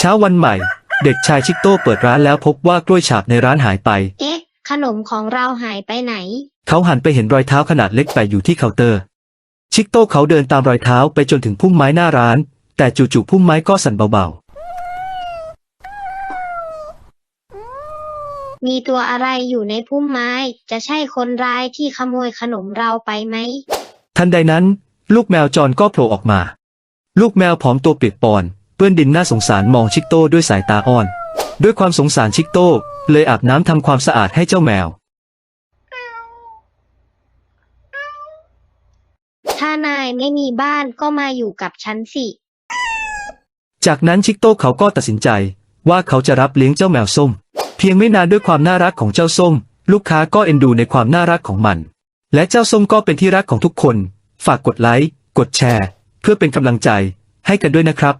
ช้าวันใหม่ เด็กชายชิกโต้เปิดร้านแล้วพบว่ากล้วยฉาบในร้านหายไป เอ๊ะ ขนมของเราหายไปไหน เขาหันไปเห็นรอยเท้าขนาดเล็กแปะอยู่ที่เคาน์เตอร์ ชิกโต้เขาเดินตามรอยเท้าไปจนถึงพุ่มไม้หน้าร้าน แต่จู่ๆพุ่มไม้ก็สั่นเบามีตัวอะไรอยู่ในพุ่มไม้ จะใช่คนร้ายที่ขโมยขนมเราไปไหม ๆ ทันใดนั้น ลูกแมวจรก็โผล่ออกมา ลูกแมวผอมตัวเปียกปอนเปื้อนดินน่าสงสารมองชิกโต้ด้วยสายตาอ้อน ด้วยความสงสารชิกโต้เลยอาบน้ำทำความสะอาดให้เจ้าแมว ถ้านายไม่มีบ้านก็มาอยู่กับฉันสิ จากนั้นชิกโต้เขาก็ตัดสินใจ ว่าเขาจะรับเลี้ยงเจ้าแมวส้ม เพียงไม่นานด้วยความน่ารักของเจ้าส้ม ลูกค้าก็เอ็นดูในความน่ารักของมัน และเจ้าส้มก็เป็นที่รักของทุกคน ฝากกดไลค์กดแชร์ เพื่อเป็นกำลังใจให้กันด้วยนะครับ